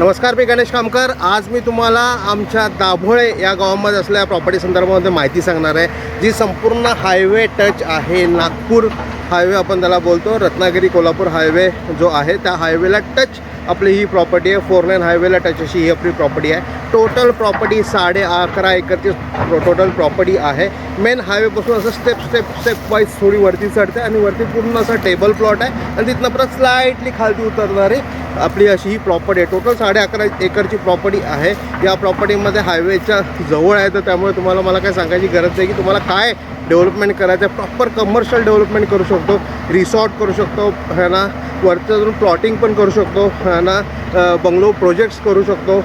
नमस्कार मी गणेश कामकर. आज मी तुम्हाला आमच्या दाभोळे या गावामध्ये असलेल्या प्रॉपर्टी संदर्भामध्ये माहिती सांगणार आहे जी संपूर्ण हायवे टच आहे. नागपूर हायवे आपण त्याला बोलतो. रत्नागिरी कोल्हापूर हायवे जो आहे त्या हायवेला टच आपली ही प्रॉपर्टी आहे. फोर लाईन हायवेला टच अशी ही आपली प्रॉपर्टी आहे. टोटल प्रॉपर्टी साडे अकरा एकरची टोटल प्रॉपर्टी आहे. मेन हायवेपासून असं स्टेप स्टेप स्टेप वाईज थोडी वरती चढते आणि वरती पूर्ण असा टेबल प्लॉट आहे. आणि तिथनं परत स्लाइटली खालती उतरणारी आपली अशी ही प्रॉपर्टी आहे. टोटल साडे अकरा एकरची प्रॉपर्टी आहे. या प्रॉपर्टीमध्ये हायवेच्या जवळ आहे. तर त्यामुळे तुम्हाला मला काय सांगायची गरज नाही की तुम्हाला काय डेव्हलपमेंट करायचं आहे. प्रॉपर कमर्शियल डेव्हलपमेंट करू शकतो. रिसॉर्ट करू शकतो. है ना? वरती अजून प्लॉटिंग पण करू शकतो ना बंगलो प्रोजेक्ट्स करू शकतो.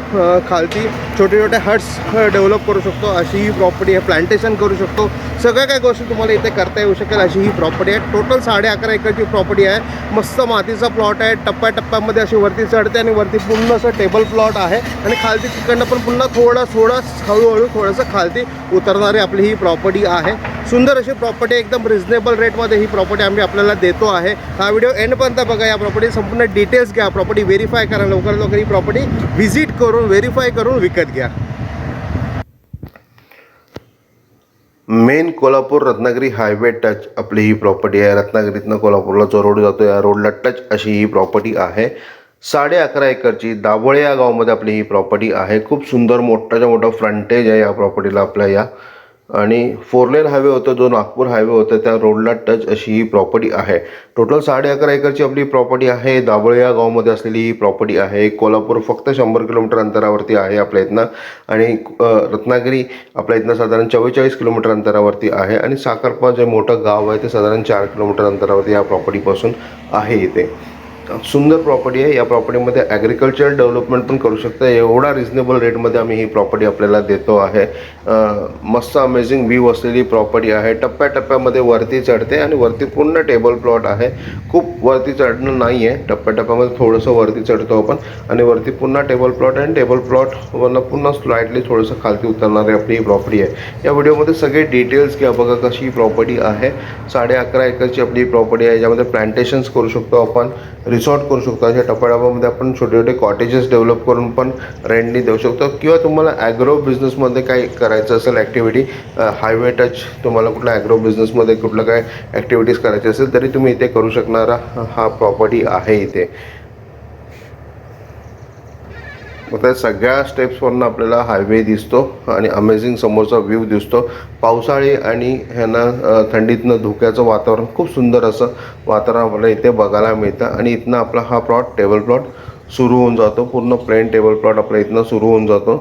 खालती छोटे छोटे हट्स डेव्हलप करू शकतो. अशी ही प्रॉपर्टी आहे. प्लांटेशन करू शकतो. सगळ्या काही गोष्टी तुम्हाला इथे करता येऊ शकेल अशी ही प्रॉपर्टी आहे. टोटल साडे अकरा एकरची प्रॉपर्टी आहे. मस्त मातीचा प्लॉट आहे. टप्प्याटप्प्यामध्ये अशी वरती चढते आणि वरती पूर्ण असं टेबल प्लॉट आहे. आणि खालती तिकडनं पण पुन्हा थोडं थोडा हळूहळू थोडंसं खालती उतरणारी आपली ही प्रॉपर्टी आहे. सुंदर अशी प्रॉपर्टी एकदम रिझनेबल रेटमध्ये ही प्रॉपर्टी आम्ही आपल्याला देतो आहे. हा व्हिडिओ एंडपर्यंत बघा या प्रॉपर्टी संपूर्ण डिटेल्स घ्या. प्रॉपर्टी व्हेरीफाय करा. लवकरात लवकर ही प्रॉपर्टी व्हिजिट करून व्हेरीफाय करून विकत घ्या. Main Kolhapur Ratnagiri highway touch आपली ही प्रॉपर्टी आहे. रत्नागिरीतनं कोल्हापूरला जो रोड जातो या रोडला टच अशी ही प्रॉपर्टी आहे. साडे अकरा एकरची दाभोळे या गावामध्ये आपली ही प्रॉपर्टी आहे. खूप सुंदर मोठाच्या मोठा फ्रंटेज आहे या प्रॉपर्टीला आपल्या या आणि फोर लेन हायवे होतं जो नागपूर हायवे होतं त्या रोडला टच अशी ही प्रॉपर्टी आहे. टोटल साडे अकरा एकरची आपली प्रॉपर्टी आहे. दाबळे या गावामध्ये असलेली ही प्रॉपर्टी आहे. कोल्हापूर फक्त शंभर किलोमीटर अंतरावरती आहे आपल्या इथनं. आणि रत्नागिरी आपल्या इथनं साधारण चव्वेचाळीस किलोमीटर अंतरावरती आहे. आणि साखरपा जे मोठं गाव आहे ते साधारण चार किलोमीटर अंतरावरती या प्रॉपर्टीपासून आहे इथे. सुंदर प्रॉपर्टी आहे. या प्रॉपर्टीमध्ये ॲग्रिकल्चर डेव्हलपमेंट पण करू शकता. एवढा रिझनेबल रेटमध्ये आम्ही ही प्रॉपर्टी आपल्याला देतो आहे. मस्त अमेझिंग व्ह्यू असलेली प्रॉपर्टी आहे. टप्प्याटप्प्यामध्ये वरती चढते आणि वरती पूर्ण टेबल प्लॉट आहे. खूप वरती चढणं नाही आहे टप्प्याटप्प्यामध्ये थोडंसं वरती चढतो आपण आणि वरती पुन्हा टेबल प्लॉट आणि टेबल प्लॉटवरनं पुन्हा स्लाइटली थोडंसं खालती उतरणारी आपली ही प्रॉपर्टी आहे. या व्हिडिओमध्ये सगळे डिटेल्स घ्या. बघा कशी ही प्रॉपर्टी आहे. साडे अकरा एकरची आपली प्रॉपर्टी आहे. ज्यामध्ये प्लांटेशन्स करू शकतो आपण. रिसॉर्ट करू शकतो. अशा टप्प्याटप्प्यामध्ये आपण छोटे छोटे कॉटेजेस डेव्हलप करून पण रेंटनी देऊ शकतो. किंवा तुम्हाला ॲग्रो बिझनेसमध्ये काही करायचं असेल ॲक्टिव्हिटी हायवे टच तुम्हाला कुठल्या ॲग्रो बिझनेसमध्ये कुठलं काय ॲक्टिव्हिटीज करायची असेल तरी तुम्ही इथे करू शकणारा हा प्रॉपर्टी आहे इथे. मग त्या सगळ्या स्टेप्सवरनं आपल्याला हायवे दिसतो आणि अमेझिंग समोरचा व्ह्यू दिसतो. पावसाळी आणि ह्यांना थंडीतनं धुक्याचं वातावरण खूप सुंदर असं वातावरण आपल्याला इथे बघायला मिळतं. आणि इथनं आपला हा प्लॉट टेबल प्लॉट सुरू होऊन जातो. पूर्ण प्लेन टेबल प्लॉट आपल्या इथनं सुरू होऊन जातो.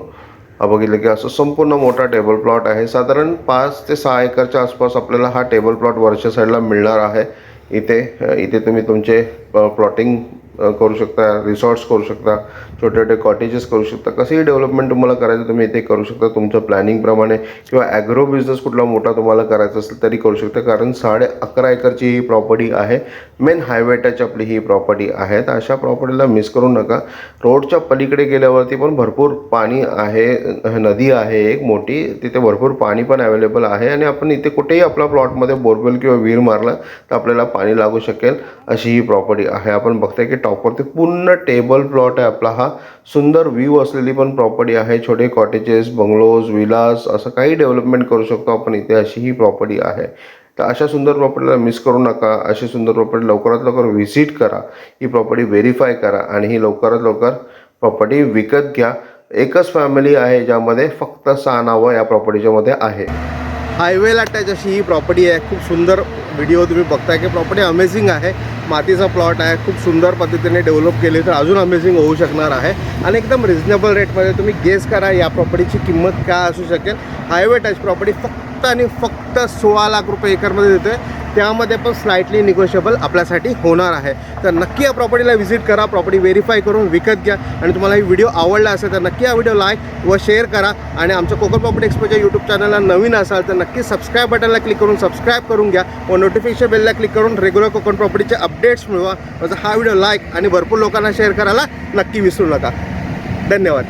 हा बघितलं की असं संपूर्ण मोठा टेबल प्लॉट आहे. साधारण पाच ते सहा एकरच्या आसपास आपल्याला हा टेबल प्लॉट वरच्या साईडला मिळणार आहे. इथे इथे तुम्ही तुमचे प्लॉटिंग करू शकता रिसॉर्ट्स करू शकता छोटे छोटे कॉटेजेस करू शकता. कसंही डेव्हलपमेंट तुम्हाला करायचं तुम्ही इथे करू शकता. तुमच्या प्लॅनिंगप्रमाणे किंवा ॲग्रो बिझनेस कुठला मोठा तुम्हाला करायचा असेल तरी करू शकता. कारण साडे अकरा एकरची ही प्रॉपर्टी आहे. मेन हायवे टच आपली ही प्रॉपर्टी आहे तर अशा प्रॉपर्टीला मिस करू नका. रोडच्या पलीकडे गेल्यावरती पण भरपूर पाणी आहे. नदी आहे एक मोठी. तिथे भरपूर पाणी पण अवेलेबल आहे. आणि आपण इथे कुठेही आपला प्लॉटमध्ये बोरवेल किंवा विहीर मारला तर आपल्याला पाणी लागू शकेल. अशी ही प्रॉपर्टी आहे. आपण बघताय की टॉपवरती पूर्ण टेबल प्लॉट आहे आपला हा. सुंदर व्ह्यू असलेली पण प्रॉपर्टी आहे. छोटे कॉटेजेस बंगलोज विलास असं काही डेव्हलपमेंट करू शकतो आपण इथे अशी ही प्रॉपर्टी आहे. तर अशा सुंदर प्रॉपर्टीला मिस करू नका. अशी सुंदर प्रॉपर्टी लवकरात लवकर व्हिजिट करा. ही प्रॉपर्टी व्हेरीफाय करा आणि ही लवकरात लवकर प्रॉपर्टी विकत घ्या. एकच फॅमिली आहे ज्यामध्ये फक्त सहा नावं या प्रॉपर्टीच्यामध्ये आहे. हायवेला टच अशी ही प्रॉपर्टी आहे. खूप सुंदर व्हिडिओ तुम्ही बघताय की प्रॉपर्टी अमेझिंग आहे. मातीचा प्लॉट आहे. खूप सुंदर पद्धतीने डेव्हलप केली तर अजून अमेझिंग होऊ शकणार आहे. आणि एकदम रिझनेबल रेटमध्ये तुम्ही गेस करा या प्रॉपर्टीची किंमत काय असू शकेल. हायवे टच प्रॉपर्टी फक्त फक्त आणि फक्त सोळा लाख रुपये एकरमध्ये देतो आहे त्यामध्ये पण स्लाइटली निगोशिएबल आपल्यासाठी होणार आहे. तर नक्की या प्रॉपर्टीला व्हिजिट करा प्रॉपर्टी व्हेरीफाय करून विकत घ्या. आणि तुम्हाला ही व्हिडिओ आवडला असेल तर नक्की हा व्हिडिओ लाईक व शेअर करा. आणि आमच्या कोकण प्रॉपर्टी एक्सपोच्या यूट्यूब चॅनलला नवीन असाल तर नक्की सबस्क्राईब बटनला क्लिक करून सबस्क्राईब करून घ्या. व नोटिफिकेशन बेलला क्लिक करून रेग्युलर कोकण प्रॉपर्टीचे अपडेट्स मिळवा. माझा हा व्हिडिओ लाईक आणि भरपूर लोकांना शेअर करायला नक्की विसरू नका. धन्यवाद.